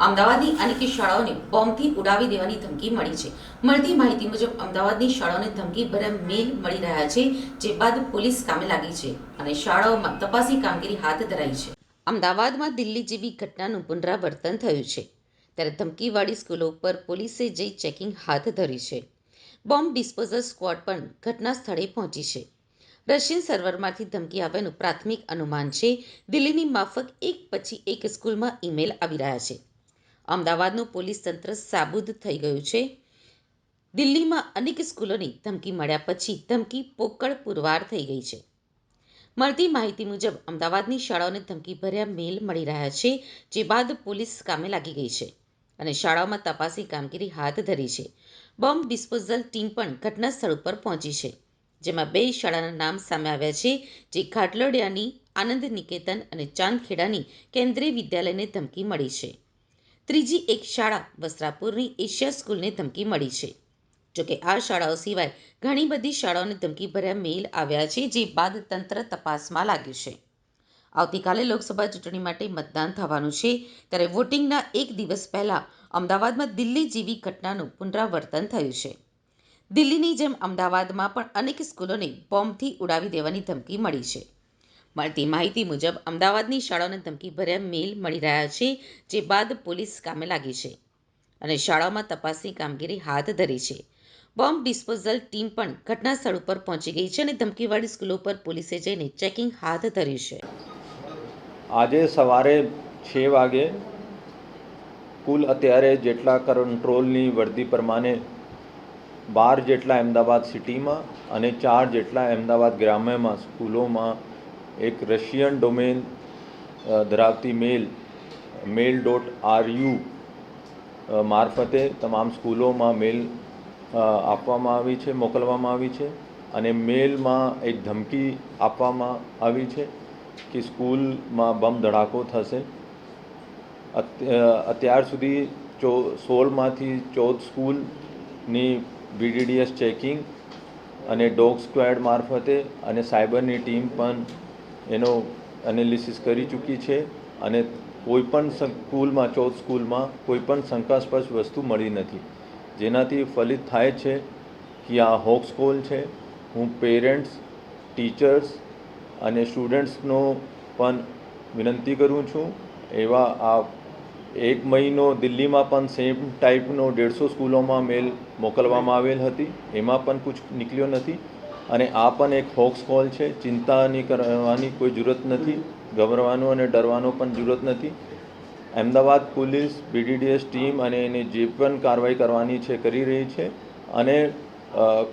અમદાવાદની અનેક શાળાઓને બોમ્બથી ઉડાવી દેવાની ધમકી મળી છે. મળતી માહિતી મુજબ, અમદાવાદની શાળાઓને ધમકી ભર્યા મેલ મળી રહ્યા છે, જે બાદ પોલીસ કામે લાગી છે અને શાળાઓમાં તપાસી કામગીરી હાથ ધરાઈ છે. અમદાવાદમાં દિલ્હી જેવી ઘટનાનું પુનરાવર્તન થયું છે. ત્યારે ધમકીવાળી સ્કૂલો ઉપર પોલીસે જઈ ચેકિંગ હાથ ધરી છે. બોમ્બ ડિસ્પોઝલ સ્ક્વોડ પણ ઘટના સ્થળે પહોંચી છે. રશિયન સર્વરમાંથી ધમકી આવ્યાનું પ્રાથમિક અનુમાન છે. દિલ્હીની માફક એક પછી એક સ્કૂલમાં ઈમેલ આવી રહ્યા છે. અમદાવાદનું પોલીસ તંત્ર સાબુદ થઈ ગયું છે. દિલ્હીમાં અનેક સ્કૂલોની ધમકી મળ્યા પછી ધમકી પોકળ પુરવાર થઈ ગઈ છે. મળતી માહિતી મુજબ, અમદાવાદની શાળાઓને ધમકી ભર્યા મેલ મળી રહ્યા છે, જે બાદ પોલીસ કામે લાગી ગઈ છે અને શાળાઓમાં તપાસની કામગીરી હાથ ધરી છે. બોમ્બ ડિસ્પોઝલ ટીમ પણ ઘટના સ્થળ ઉપર પહોંચી છે, જેમાં બે શાળાના નામ સામે આવ્યા છે, જે ઘાટલોડિયાની આનંદ નિકેતન અને ચાંદખેડાની કેન્દ્રીય વિદ્યાલયને ધમકી મળી છે. ત્રીજી એક શાળા વસ્ત્રાપુરની એશિયા સ્કૂલને ધમકી મળી છે. જોકે આ શાળાઓ સિવાય ઘણી બધી શાળાઓને ધમકી ભર્યા મેલ આવ્યા છે જે બાદ તંત્ર તપાસમાં લાગ્યું છે. આવતીકાલે લોકસભા ચૂંટણી માટે મતદાન થવાનું છે ત્યારે વોટિંગના એક દિવસ પહેલાં અમદાવાદમાં દિલ્હી જેવી ઘટનાનું પુનરાવર્તન થયું છે. દિલ્હીની જેમ અમદાવાદમાં પણ અનેક સ્કૂલોને બોમ્બથી ઉડાવી દેવાની ધમકી મળી છે. મળતી માહિતી મુજબ, અમદાવાદની શાળાઓને ધમકીભર્યા મેલ મળી રહ્યા છે, જે બાદ પોલીસ કામે લાગી છે અને શાળાઓમાં તપાસની કામગીરી હાથ ધરી છે. બોમ્બ ડિસ્પોઝલ ટીમ પણ ઘટના સ્થળ ઉપર પહોંચી ગઈ છે અને ધમકીવાળી સ્કૂલો પર પોલીસે જઈને ચેકિંગ હાથ ધર્યું છે. આજે સવારે છ વાગે કુલ અત્યારે જેટલા કંટ્રોલની વર્દી પ્રમાણે બાર જેટલા અમદાવાદ સિટીમાં અને ચાર જેટલા અમદાવાદ ગ્રામ્યમાં, સ્કૂલોમાં એક રશિયન ડોમેન ધરાવતી mail mail dot R U મારફતે તમામ સ્કૂલોમાં મેલ આપવામાં આવી છે, મોકલવામાં આવી છે અને મેલમાં એક ધમકી આપવામાં આવી છે કે સ્કૂલમાં બમ ધડાકો થશે. અત- અત્યાર સુધી ચો, સોળમાંથી ચૌદ સ્કૂલની બીડીડીએસ ચેકિંગ અને ડોગ સ્ક્વેડ મારફતે અને સાયબરની ટીમ પણ એનો એનાલિસિસ કરી ચૂકી છે અને કોઈપણ સ્કૂલમાં ચૌદ સ્કૂલમાં કોઈપણ શંકાસ્પદ વસ્તુ મળી નથી. જેનાથી ફલિત થાય છે કે આ હોક્સ કોલ છે. હું પેરેન્ટ્સ, ટીચર્સ અને સ્ટુડન્ટ્સનો પણ વિનંતી કરું છું. એવા આ એક મહિનો દિલ્હીમાં પણ સેમ ટાઈપનો દેડસો સ્કૂલોમાં મેલ મોકલવામાં આવેલ હતી. એમાં પણ કુછ નીકળ્યો નથી. અને આ પણ એક ફોક્સ કોલ છે. ચિંતાની કરવાની કોઈ જરૂરત નથી. ગભરવાનું અને ડરવાનો પણ જરૂરત નથી. અમદાવાદ પોલીસ બીડીડીએસ ટીમ અને એની જે પણ કાર્યવાહી કરવાની છે કરી રહી છે. અને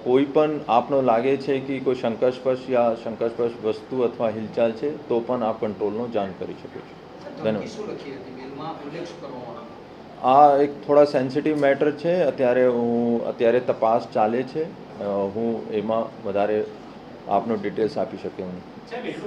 કોઈ પણ આપનો લાગે છે કે કોઈ શંકાસ્પદ યા શંકાસ્પદ વસ્તુ અથવા હિલચાલ છે તો પણ આપ કંટ્રોલનો જાણ કરી શકો છો. ધન્યવાદ. આ એક થોડા સેન્સિટિવ મેટર છે. અત્યારે હું અત્યારે તપાસ ચાલે છે. હું એમાં વધારે આપનો ડિટેલ્સ આપી શકે. હું